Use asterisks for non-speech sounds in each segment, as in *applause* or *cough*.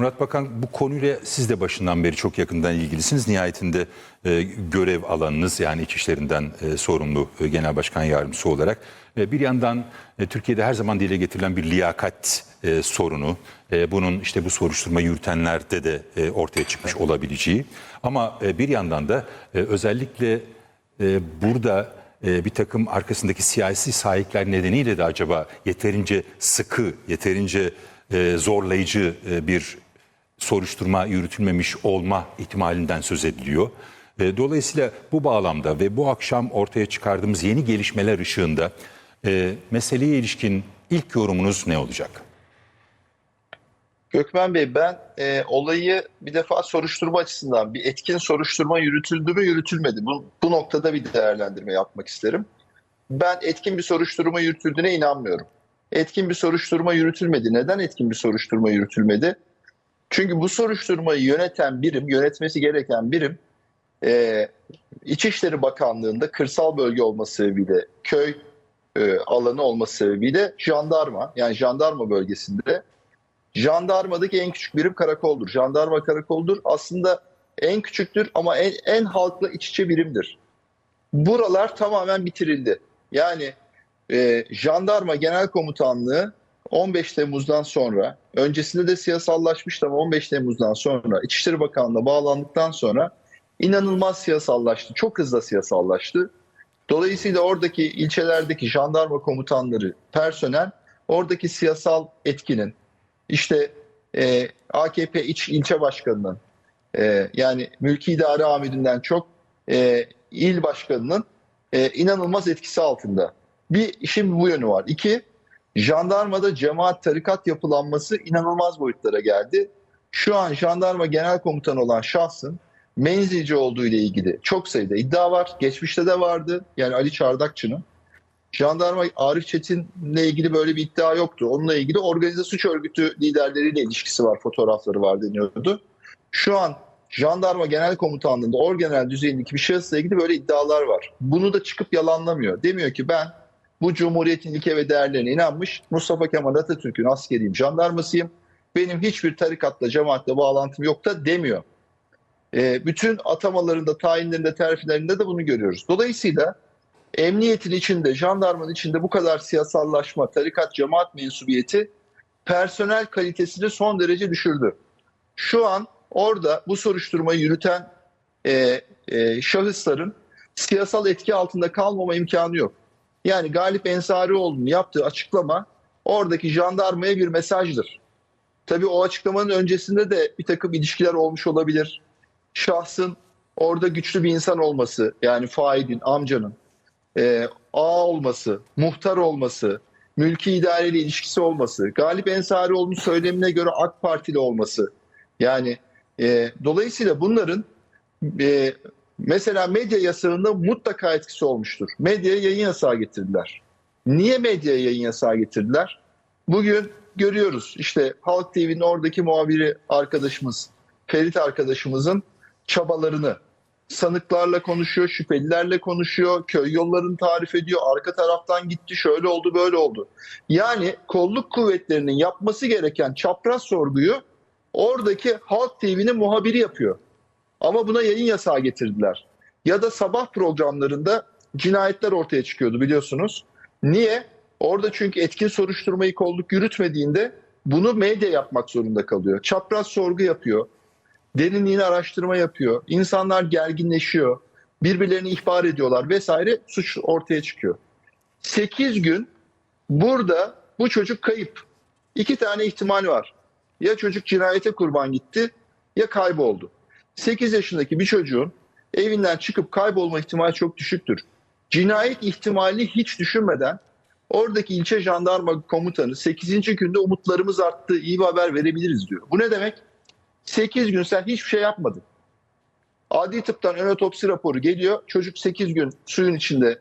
Murat Bakan bu konuyla siz de başından beri çok yakından ilgilisiniz. Nihayetinde e, görev alanınız yani iç işlerinden e, sorumlu e, genel başkan yardımcısı olarak. E, bir yandan e, Türkiye'de her zaman dile getirilen bir liyakat e, sorunu. E, bunun işte bu soruşturma yürütenlerde de e, ortaya çıkmış olabileceği. Ama e, bir yandan da e, özellikle e, burada e, bir takım arkasındaki siyasi sahipler nedeniyle de acaba yeterince sıkı, yeterince e, zorlayıcı e, bir soruşturma yürütülmemiş olma ihtimalinden söz ediliyor. Dolayısıyla bu bağlamda ve bu akşam ortaya çıkardığımız yeni gelişmeler ışığında e, meseleye ilişkin ilk yorumunuz ne olacak? Gökmen Bey ben e, olayı bir defa soruşturma açısından bir etkin soruşturma yürütüldü mü yürütülmedi. Bu, bu noktada bir değerlendirme yapmak isterim. Ben etkin bir soruşturma yürütüldüğüne inanmıyorum. Etkin bir soruşturma yürütülmedi. Neden etkin bir soruşturma yürütülmedi? Çünkü bu soruşturmayı yöneten birim, yönetmesi gereken birim e, İçişleri Bakanlığı'nda kırsal bölge olması sebebiyle köy e, alanı olması sebebiyle jandarma yani jandarma bölgesinde Jandarmadaki en küçük birim karakoldur. Jandarma karakoldur. Aslında en küçüktür ama en, en halkla iç içe birimdir. Buralar tamamen bitirildi. Yani e, Jandarma Genel Komutanlığı 15 Temmuz'dan sonra, öncesinde de siyasallaşmıştı ama 15 Temmuz'dan sonra İçişleri Bakanlığı'na bağlandıktan sonra inanılmaz siyasallaştı. Çok hızlı siyasallaştı. Dolayısıyla oradaki ilçelerdeki jandarma komutanları, personel oradaki siyasal etkinin, işte e, AKP iç ilçe başkanının e, yani mülki idare amirinden çok e, il başkanının e, inanılmaz etkisi altında. Bir işin bu yönü var. İki, jandarmada cemaat tarikat yapılanması inanılmaz boyutlara geldi. Şu an jandarma genel komutanı olan şahsın menzilci olduğu ile ilgili çok sayıda iddia var. Geçmişte de vardı. Yani Ali Çardakçı'nın. Jandarma Arif Çetin'le ilgili böyle bir iddia yoktu. Onunla ilgili organize suç örgütü liderleriyle ilişkisi var, fotoğrafları var deniyordu. Şu an Jandarma Genel Komutanlığı'nda orgenel düzeyindeki bir şahısla ilgili böyle iddialar var. Bunu da çıkıp yalanlamıyor. Demiyor ki ben bu Cumhuriyet'in ilke ve değerlerine inanmış Mustafa Kemal Atatürk'ün askeriyim, jandarmasıyım. Benim hiçbir tarikatla, cemaatle bağlantım yok da demiyor. E, bütün atamalarında, tayinlerinde, terfilerinde de bunu görüyoruz. Dolayısıyla emniyetin içinde, jandarmanın içinde bu kadar siyasallaşma, tarikat, cemaat mensubiyeti personel kalitesini son derece düşürdü. Şu an orada bu soruşturmayı yürüten e, e, şahısların siyasal etki altında kalmama imkanı yok. Yani Galip Ensarioğlu'nun yaptığı açıklama oradaki jandarmaya bir mesajdır. Tabii o açıklamanın öncesinde de bir takım ilişkiler olmuş olabilir. Şahsın orada güçlü bir insan olması, yani faidin, amcanın, e, ağ olması, muhtar olması, mülki idareyle ilişkisi olması, Galip Ensarioğlu'nun söylemine göre AK Partili olması. Yani e, dolayısıyla bunların e, mesela medya yasağında mutlaka etkisi olmuştur. Medyaya yayın yasağı getirdiler. Niye medyaya yayın yasağı getirdiler? Bugün görüyoruz işte Halk TV'nin oradaki muhabiri arkadaşımız, Ferit arkadaşımızın çabalarını, sanıklarla konuşuyor, şüphelilerle konuşuyor, köy yollarını tarif ediyor, arka taraftan gitti, şöyle oldu, böyle oldu. Yani kolluk kuvvetlerinin yapması gereken çapraz sorguyu oradaki Halk TV'nin muhabiri yapıyor. Ama buna yayın yasağı getirdiler. Ya da sabah programlarında cinayetler ortaya çıkıyordu biliyorsunuz. Niye? Orada çünkü etkin soruşturmayı kolluk yürütmediğinde bunu medya yapmak zorunda kalıyor. Çapraz sorgu yapıyor derinliğine araştırma yapıyor. İnsanlar gerginleşiyor. Birbirlerini ihbar ediyorlar vesaire suç ortaya çıkıyor. 8 gün burada bu çocuk kayıp. İki tane ihtimal var. Ya çocuk cinayete kurban gitti ya kayboldu. 8 yaşındaki bir çocuğun evinden çıkıp kaybolma ihtimali çok düşüktür. Cinayet ihtimali hiç düşünmeden oradaki ilçe jandarma komutanı 8. günde umutlarımız arttı iyi bir haber verebiliriz diyor. Bu ne demek? 8 gün sen hiçbir şey yapmadın. Adli tıptan ön otopsi raporu geliyor. Çocuk 8 gün suyun içinde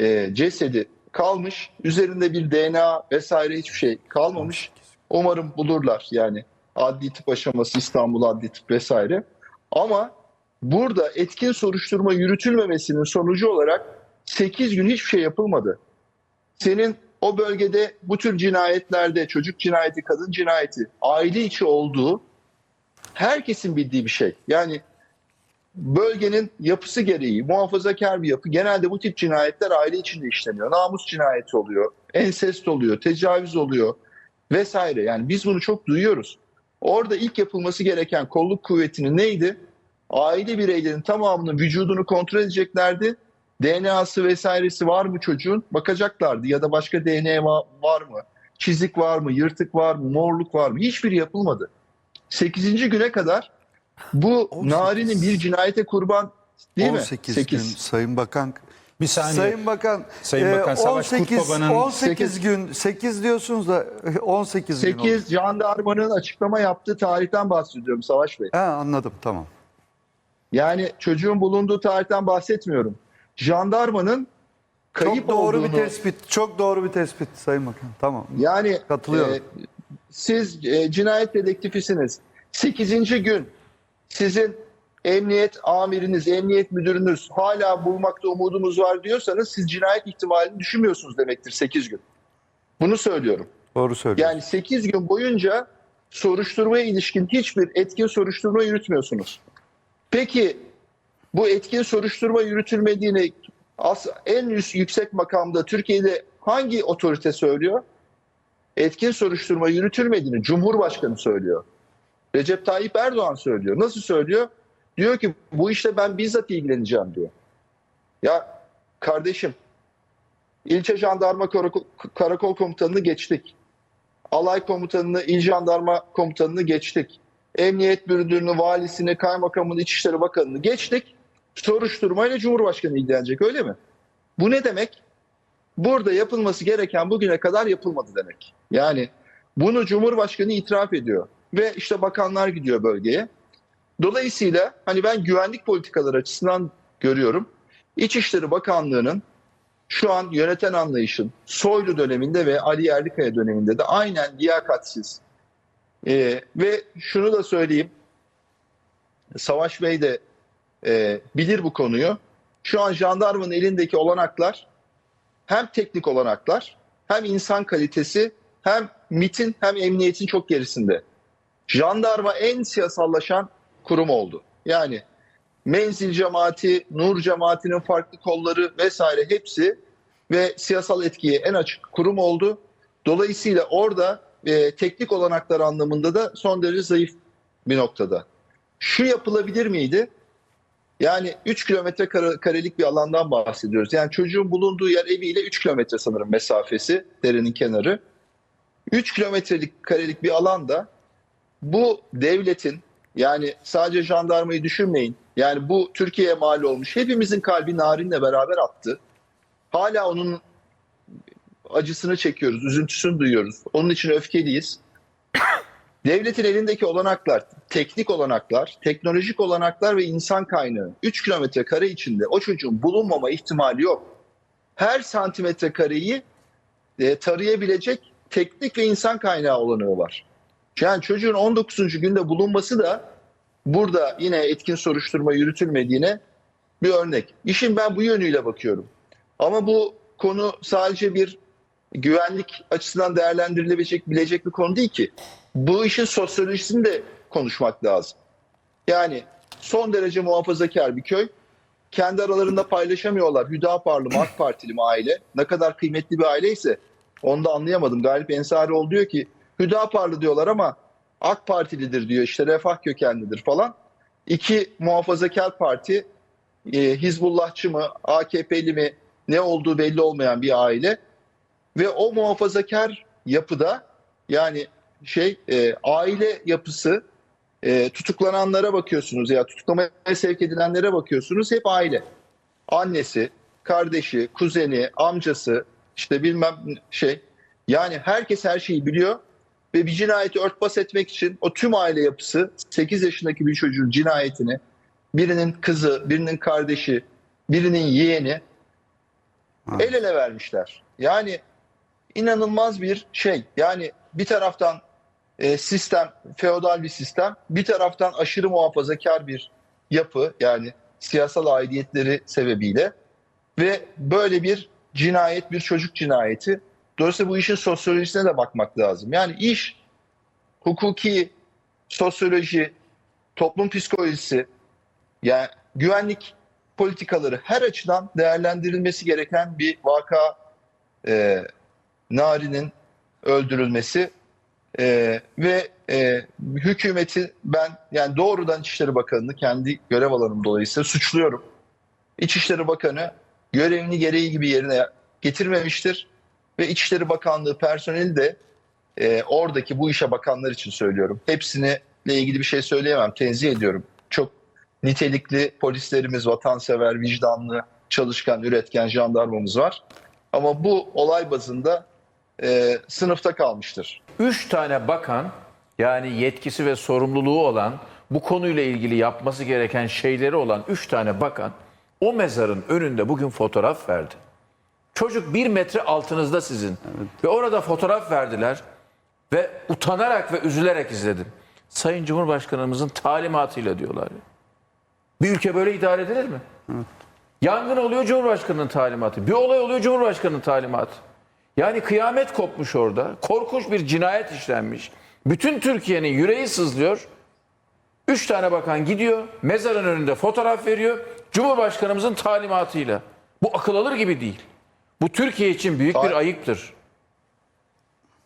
e, cesedi kalmış. Üzerinde bir DNA vesaire hiçbir şey kalmamış. Umarım bulurlar yani adli tıp aşaması İstanbul adli tıp vesaire. Ama burada etkin soruşturma yürütülmemesinin sonucu olarak 8 gün hiçbir şey yapılmadı. Senin o bölgede bu tür cinayetlerde çocuk cinayeti, kadın cinayeti aile içi olduğu herkesin bildiği bir şey. Yani bölgenin yapısı gereği muhafazakar bir yapı. Genelde bu tip cinayetler aile içinde işleniyor. Namus cinayeti oluyor, ensest oluyor, tecavüz oluyor vesaire. Yani biz bunu çok duyuyoruz. Orada ilk yapılması gereken kolluk kuvvetinin neydi? Aile bireylerin tamamının vücudunu kontrol edeceklerdi. DNA'sı vesairesi var mı çocuğun? Bakacaklardı ya da başka DNA va- var mı? Çizik var mı? Yırtık var mı? Morluk var mı? Hiçbiri yapılmadı. 8. güne kadar bu 18. Nari'nin bir cinayete kurban değil mi? 18 8. gün Sayın Bakan. Bir saniye. Sayın Bakan, Sayın Bakan, e, Savaş 18, Kurtbaba'nın- 18 Sekiz- gün, 8 diyorsunuz da *laughs* 18 gün oldu. 8 jandarmanın açıklama yaptığı tarihten bahsediyorum Savaş Bey. Ha, anladım tamam. Yani çocuğun bulunduğu tarihten bahsetmiyorum. Jandarmanın kayıp Çok doğru olduğunu, bir tespit. Çok doğru bir tespit Sayın Bakan. Tamam. Yani Katılıyorum. e, siz e, cinayet dedektifisiniz. 8. gün sizin emniyet amiriniz, emniyet müdürünüz hala bulmakta umudumuz var diyorsanız siz cinayet ihtimalini düşünmüyorsunuz demektir 8 gün. Bunu söylüyorum. Doğru söylüyorsunuz. Yani 8 gün boyunca soruşturmaya ilişkin hiçbir etkin soruşturma yürütmüyorsunuz. Peki bu etkin soruşturma yürütülmediğini en üst yüksek makamda Türkiye'de hangi otorite söylüyor? Etkin soruşturma yürütülmediğini Cumhurbaşkanı söylüyor. Recep Tayyip Erdoğan söylüyor. Nasıl söylüyor? Diyor ki bu işte ben bizzat ilgileneceğim diyor. Ya kardeşim ilçe jandarma karakol komutanını geçtik. Alay komutanını, il jandarma komutanını geçtik. Emniyet müdürünü, valisini, kaymakamını, İçişleri Bakanı'nı geçtik. Soruşturmayla Cumhurbaşkanı ilgilenecek öyle mi? Bu ne demek? Burada yapılması gereken bugüne kadar yapılmadı demek. Yani bunu Cumhurbaşkanı itiraf ediyor. Ve işte bakanlar gidiyor bölgeye. Dolayısıyla hani ben güvenlik politikaları açısından görüyorum. İçişleri Bakanlığı'nın şu an yöneten anlayışın Soylu döneminde ve Ali Yerlikaya döneminde de aynen liyakatsiz. Ee, ve şunu da söyleyeyim. Savaş Bey de e, bilir bu konuyu. Şu an jandarmanın elindeki olanaklar hem teknik olanaklar hem insan kalitesi hem MIT'in hem emniyetin çok gerisinde. Jandarma en siyasallaşan kurum oldu. Yani menzil cemaati, nur cemaatinin farklı kolları vesaire hepsi ve siyasal etkiye en açık kurum oldu. Dolayısıyla orada e, teknik olanaklar anlamında da son derece zayıf bir noktada. Şu yapılabilir miydi? Yani 3 kilometre kare- karelik bir alandan bahsediyoruz. Yani çocuğun bulunduğu yer eviyle 3 kilometre sanırım mesafesi, derenin kenarı. 3 kilometrelik karelik bir alanda bu devletin yani sadece jandarmayı düşünmeyin. Yani bu Türkiye'ye mal olmuş. Hepimizin kalbi narinle beraber attı. Hala onun acısını çekiyoruz, üzüntüsünü duyuyoruz. Onun için öfkeliyiz. *coughs* Devletin elindeki olanaklar, teknik olanaklar, teknolojik olanaklar ve insan kaynağı 3 kilometre kare içinde o çocuğun bulunmama ihtimali yok. Her santimetre kareyi e, tarayabilecek teknik ve insan kaynağı olanağı var. Yani çocuğun 19. günde bulunması da burada yine etkin soruşturma yürütülmediğine bir örnek. İşin ben bu yönüyle bakıyorum. Ama bu konu sadece bir güvenlik açısından değerlendirilebilecek bilecek bir konu değil ki. Bu işin sosyolojisini de konuşmak lazım. Yani son derece muhafazakar bir köy. Kendi aralarında paylaşamıyorlar. Hüdaparlı mı AK Partili mi aile? Ne kadar kıymetli bir aileyse onu da anlayamadım. Galip Ensarioğlu diyor ki Hüdaparlı diyorlar ama AK Partilidir diyor. İşte refah kökenlidir falan. İki muhafazakar parti e, Hizbullahçı mı, AKP'li mi ne olduğu belli olmayan bir aile. Ve o muhafazakar yapıda yani şey e, aile yapısı e, tutuklananlara bakıyorsunuz ya tutuklamaya sevk edilenlere bakıyorsunuz hep aile. Annesi, kardeşi, kuzeni, amcası işte bilmem şey. Yani herkes her şeyi biliyor ve bir cinayeti örtbas etmek için o tüm aile yapısı 8 yaşındaki bir çocuğun cinayetini birinin kızı, birinin kardeşi, birinin yeğeni el ele vermişler. Yani inanılmaz bir şey. Yani bir taraftan e, sistem, feodal bir sistem, bir taraftan aşırı muhafazakar bir yapı yani siyasal aidiyetleri sebebiyle ve böyle bir cinayet, bir çocuk cinayeti. Dolayısıyla bu işin sosyolojisine de bakmak lazım. Yani iş hukuki, sosyoloji, toplum psikolojisi, yani güvenlik politikaları her açıdan değerlendirilmesi gereken bir vaka e, Nari'nin öldürülmesi e, ve e, hükümeti ben yani doğrudan İçişleri Bakanı'nı kendi görev alanım dolayısıyla suçluyorum. İçişleri Bakanı görevini gereği gibi yerine getirmemiştir ve İçişleri Bakanlığı personeli de e, oradaki bu işe bakanlar için söylüyorum. Hepsine ilgili bir şey söyleyemem. Tenzih ediyorum. Çok nitelikli polislerimiz, vatansever, vicdanlı, çalışkan, üretken jandarmamız var. Ama bu olay bazında e, sınıfta kalmıştır. Üç tane bakan yani yetkisi ve sorumluluğu olan bu konuyla ilgili yapması gereken şeyleri olan üç tane bakan o mezarın önünde bugün fotoğraf verdi. Çocuk bir metre altınızda sizin ve orada fotoğraf verdiler ve utanarak ve üzülerek izledim. Sayın Cumhurbaşkanımızın talimatıyla diyorlar. Bir ülke böyle idare edilir mi? Yangın oluyor Cumhurbaşkanı'nın talimatı. Bir olay oluyor Cumhurbaşkanı'nın talimatı. Yani kıyamet kopmuş orada. Korkunç bir cinayet işlenmiş. Bütün Türkiye'nin yüreği sızlıyor. Üç tane bakan gidiyor. Mezarın önünde fotoğraf veriyor. Cumhurbaşkanımızın talimatıyla. Bu akıl alır gibi değil. Bu Türkiye için büyük bir ayıptır.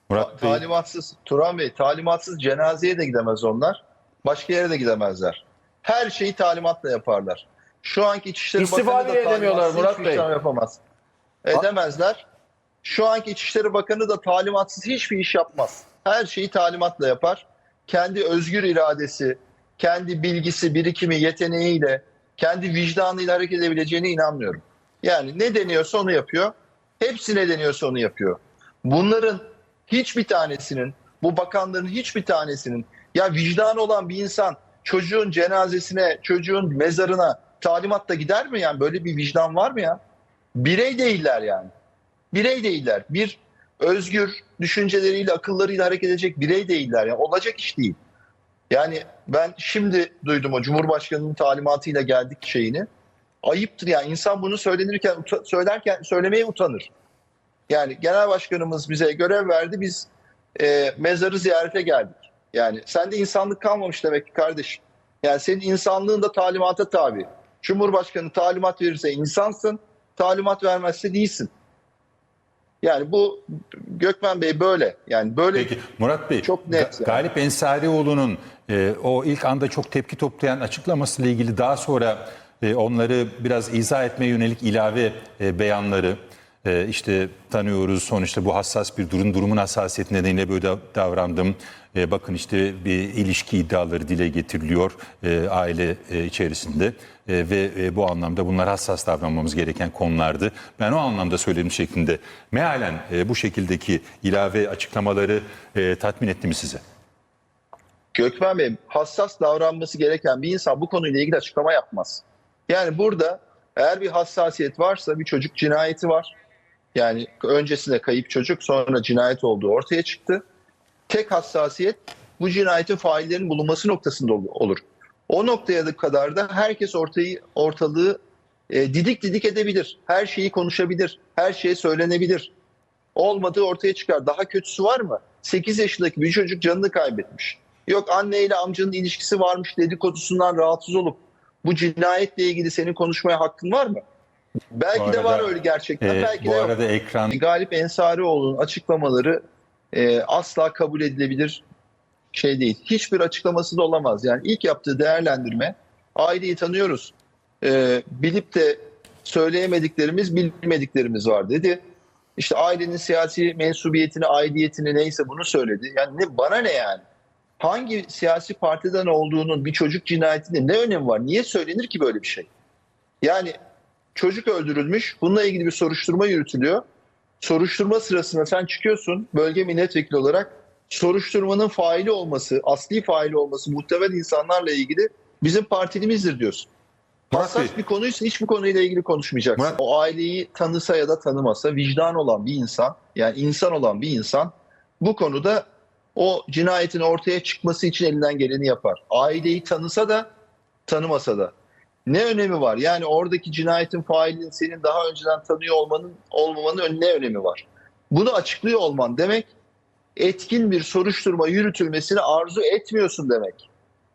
Murat Bey, Talimatsız, Turan Bey, talimatsız cenazeye de gidemez onlar. Başka yere de gidemezler. Her şeyi talimatla yaparlar. Şu anki İçişleri İstifa Bakanı da bile edemiyorlar talimatsız Murat hiçbir Bey. işlem yapamaz. Edemezler. Şu anki İçişleri Bakanı da talimatsız hiçbir iş yapmaz. Her şeyi talimatla yapar. Kendi özgür iradesi, kendi bilgisi, birikimi, yeteneğiyle, kendi vicdanıyla hareket edebileceğine inanmıyorum. Yani ne deniyorsa onu yapıyor. Hepsi ne deniyorsa onu yapıyor. Bunların hiçbir tanesinin, bu bakanların hiçbir tanesinin ya vicdanı olan bir insan çocuğun cenazesine, çocuğun mezarına talimatla gider mi? Yani böyle bir vicdan var mı ya? Birey değiller yani. Birey değiller. Bir özgür düşünceleriyle, akıllarıyla hareket edecek birey değiller. Yani olacak iş değil. Yani ben şimdi duydum o Cumhurbaşkanı'nın talimatıyla geldik şeyini. Ayıptır yani insan bunu söylenirken söylerken söylemeye utanır. Yani genel başkanımız bize görev verdi. Biz e, mezarı ziyarete geldik. Yani sende insanlık kalmamış demek ki kardeşim. Yani senin insanlığın da talimata tabi. Cumhurbaşkanı talimat verirse insansın, talimat vermezse değilsin. Yani bu Gökmen Bey böyle. Yani böyle Peki Murat Bey, Çok net yani. Galip Ensarioğlu'nun e, o ilk anda çok tepki toplayan açıklamasıyla ilgili daha sonra onları biraz izah etmeye yönelik ilave e, beyanları e, işte tanıyoruz sonuçta bu hassas bir durum durumun hassasiyeti nedeniyle böyle da- davrandım. E, bakın işte bir ilişki iddiaları dile getiriliyor aile içerisinde ve bu anlamda bunlar hassas davranmamız gereken konulardı. Ben o anlamda söyledim şeklinde mealen bu şekildeki ilave açıklamaları tatmin etti mi size? Gökmen Bey hassas davranması gereken bir insan bu konuyla ilgili açıklama yapmaz. Yani burada eğer bir hassasiyet varsa bir çocuk cinayeti var. Yani öncesinde kayıp çocuk sonra cinayet olduğu ortaya çıktı. Tek hassasiyet bu cinayetin faillerinin bulunması noktasında ol- olur. O noktaya da kadar da herkes ortayı ortalığı e, didik didik edebilir. Her şeyi konuşabilir. Her şey söylenebilir. Olmadığı ortaya çıkar. Daha kötüsü var mı? 8 yaşındaki bir çocuk canını kaybetmiş. Yok anneyle amcanın ilişkisi varmış dedikodusundan rahatsız olup bu cinayetle ilgili senin konuşmaya hakkın var mı? Belki Bu de var arada, öyle gerçekten. E, belki bu de yok. arada ekran Galip Ensarioğlu'nun açıklamaları e, asla kabul edilebilir şey değil. Hiçbir açıklaması da olamaz. Yani ilk yaptığı değerlendirme aileyi tanıyoruz. E, bilip de söyleyemediklerimiz bilmediklerimiz var dedi. İşte ailenin siyasi mensubiyetini, aidiyetini neyse bunu söyledi. Yani ne, bana ne yani? Hangi siyasi partiden olduğunun bir çocuk cinayetinde ne önemi var? Niye söylenir ki böyle bir şey? Yani çocuk öldürülmüş. Bununla ilgili bir soruşturma yürütülüyor. Soruşturma sırasında sen çıkıyorsun bölge milletvekili olarak soruşturmanın faili olması, asli faili olması muhtemel insanlarla ilgili bizim partilimizdir diyorsun. Murat Hassas Bey. bir konuysa hiçbir konuyla ilgili konuşmayacaksın. Murat- O aileyi tanısa ya da tanımasa vicdan olan bir insan, yani insan olan bir insan bu konuda o cinayetin ortaya çıkması için elinden geleni yapar. Aileyi tanısa da tanımasa da. Ne önemi var? Yani oradaki cinayetin failinin senin daha önceden tanıyor olmanın olmamanın ne önemi var? Bunu açıklıyor olman demek etkin bir soruşturma yürütülmesini arzu etmiyorsun demek.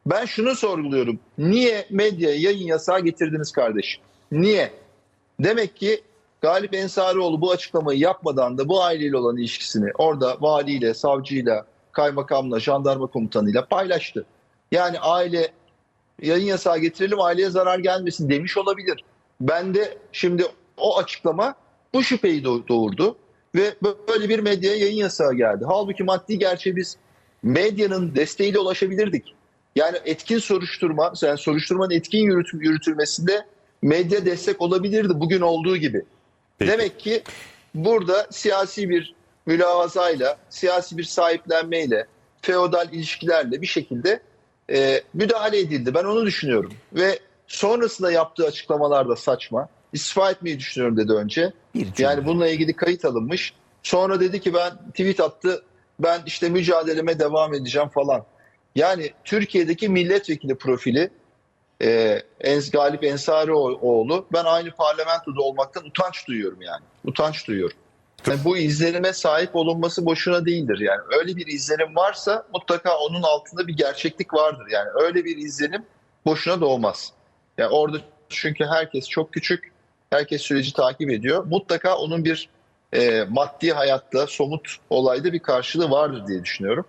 Ben şunu sorguluyorum. Niye medyaya yayın yasağı getirdiniz kardeşim? Niye? Demek ki Galip Ensarioğlu bu açıklamayı yapmadan da bu aileyle olan ilişkisini orada valiyle, savcıyla, kaymakamla, jandarma komutanıyla paylaştı. Yani aile yayın yasağı getirelim aileye zarar gelmesin demiş olabilir. Ben de şimdi o açıklama bu şüpheyi doğ- doğurdu ve böyle bir medyaya yayın yasağı geldi. Halbuki maddi gerçeği biz medyanın desteğiyle ulaşabilirdik. Yani etkin soruşturma, yani soruşturmanın etkin yürütüm, yürütülmesinde medya destek olabilirdi bugün olduğu gibi. Peki. Demek ki burada siyasi bir mülavazayla, siyasi bir sahiplenmeyle, feodal ilişkilerle bir şekilde e, müdahale edildi. Ben onu düşünüyorum. Ve sonrasında yaptığı açıklamalar da saçma. İstifa etmeyi düşünüyorum dedi önce. Bir. Yani bununla ilgili kayıt alınmış. Sonra dedi ki ben tweet attı. Ben işte mücadeleme devam edeceğim falan. Yani Türkiye'deki milletvekili profili e, Enz Galip Ensarioğlu ben aynı parlamentoda olmaktan utanç duyuyorum yani. Utanç duyuyorum. Yani bu izlenime sahip olunması boşuna değildir yani. Öyle bir izlenim varsa mutlaka onun altında bir gerçeklik vardır yani. Öyle bir izlenim boşuna doğmaz. Yani orada çünkü herkes çok küçük, herkes süreci takip ediyor. Mutlaka onun bir e, maddi hayatta, somut olayda bir karşılığı vardır diye düşünüyorum.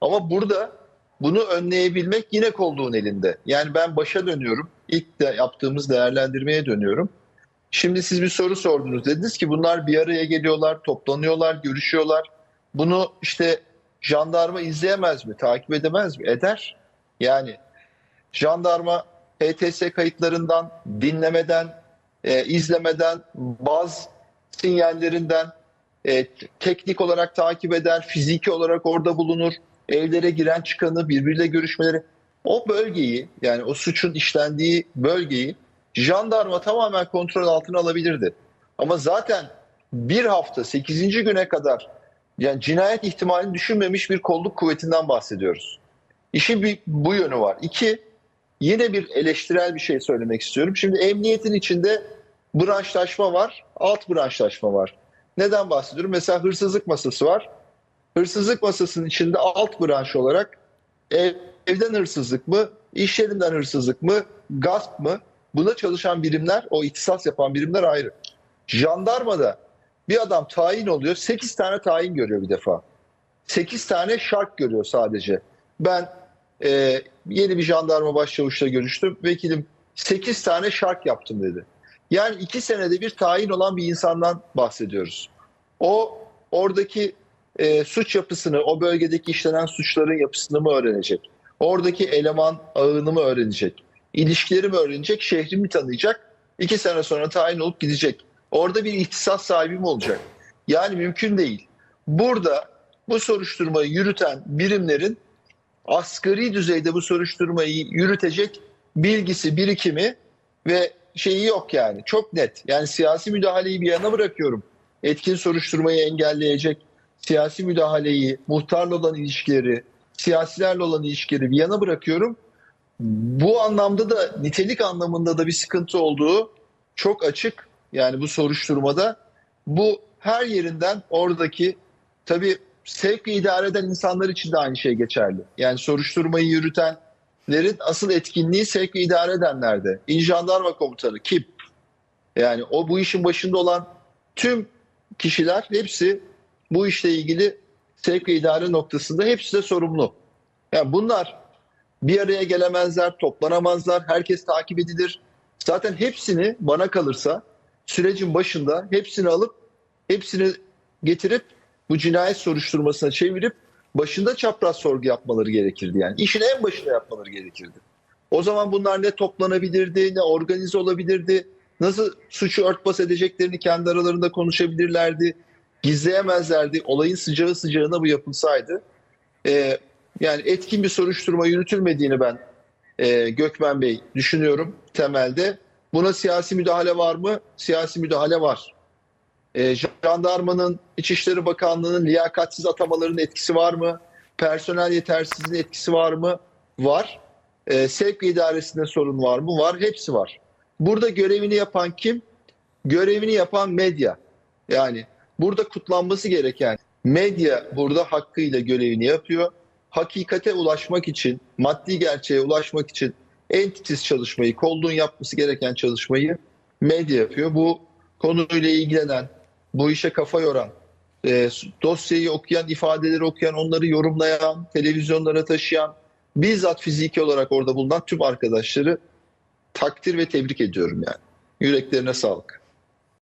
Ama burada bunu önleyebilmek yine kolluğun elinde. Yani ben başa dönüyorum. İlk de yaptığımız değerlendirmeye dönüyorum. Şimdi siz bir soru sordunuz. Dediniz ki bunlar bir araya geliyorlar, toplanıyorlar, görüşüyorlar. Bunu işte jandarma izleyemez mi, takip edemez mi? Eder. Yani jandarma HTS kayıtlarından, dinlemeden, e, izlemeden, baz sinyallerinden e, teknik olarak takip eder, fiziki olarak orada bulunur, evlere giren çıkanı, birbiriyle görüşmeleri. O bölgeyi yani o suçun işlendiği bölgeyi jandarma tamamen kontrol altına alabilirdi. Ama zaten bir hafta 8. güne kadar yani cinayet ihtimalini düşünmemiş bir kolluk kuvvetinden bahsediyoruz. İşin bir bu yönü var. İki, yine bir eleştirel bir şey söylemek istiyorum. Şimdi emniyetin içinde branşlaşma var, alt branşlaşma var. Neden bahsediyorum? Mesela hırsızlık masası var. Hırsızlık masasının içinde alt branş olarak ev, evden hırsızlık mı, iş yerinden hırsızlık mı, gasp mı? Buna çalışan birimler, o ihtisas yapan birimler ayrı. Jandarmada bir adam tayin oluyor, 8 tane tayin görüyor bir defa. 8 tane şark görüyor sadece. Ben e, yeni bir jandarma başçavuşla görüştüm. Vekilim 8 tane şark yaptım dedi. Yani 2 senede bir tayin olan bir insandan bahsediyoruz. O oradaki e, suç yapısını, o bölgedeki işlenen suçların yapısını mı öğrenecek? Oradaki eleman ağını mı öğrenecek? İlişkileri mi öğrenecek? Şehri mi tanıyacak? İki sene sonra tayin olup gidecek. Orada bir ihtisas sahibi mi olacak? Yani mümkün değil. Burada bu soruşturmayı yürüten birimlerin asgari düzeyde bu soruşturmayı yürütecek bilgisi, birikimi ve şeyi yok yani. Çok net. Yani siyasi müdahaleyi bir yana bırakıyorum. Etkin soruşturmayı engelleyecek siyasi müdahaleyi, muhtarla olan ilişkileri, siyasilerle olan ilişkileri bir yana bırakıyorum. Bu anlamda da nitelik anlamında da bir sıkıntı olduğu çok açık. Yani bu soruşturmada bu her yerinden oradaki tabii sevk ve idare eden insanlar için de aynı şey geçerli. Yani soruşturmayı yürütenlerin asıl etkinliği sevk ve idare edenlerde. İl Jandarma Komutanı kim? Yani o bu işin başında olan tüm kişiler hepsi bu işle ilgili sevk idare noktasında hepsi de sorumlu. Yani bunlar bir araya gelemezler, toplanamazlar, herkes takip edilir. Zaten hepsini bana kalırsa sürecin başında hepsini alıp hepsini getirip bu cinayet soruşturmasına çevirip başında çapraz sorgu yapmaları gerekirdi. Yani işin en başında yapmaları gerekirdi. O zaman bunlar ne toplanabilirdi, ne organize olabilirdi, nasıl suçu örtbas edeceklerini kendi aralarında konuşabilirlerdi gizleyemezlerdi. Olayın sıcağı sıcağına bu yapılsaydı. Ee, yani etkin bir soruşturma yürütülmediğini ben e, Gökmen Bey düşünüyorum temelde. Buna siyasi müdahale var mı? Siyasi müdahale var. Ee, jandarmanın, İçişleri Bakanlığı'nın liyakatsiz atamaların etkisi var mı? Personel yetersizliğinin etkisi var mı? Var. Ee, sevk idaresinde sorun var mı? Var. Hepsi var. Burada görevini yapan kim? Görevini yapan medya. Yani burada kutlanması gereken medya burada hakkıyla görevini yapıyor. Hakikate ulaşmak için, maddi gerçeğe ulaşmak için en titiz çalışmayı, kolluğun yapması gereken çalışmayı medya yapıyor. Bu konuyla ilgilenen, bu işe kafa yoran, e, dosyayı okuyan, ifadeleri okuyan, onları yorumlayan, televizyonlara taşıyan, bizzat fiziki olarak orada bulunan tüm arkadaşları takdir ve tebrik ediyorum yani. Yüreklerine sağlık.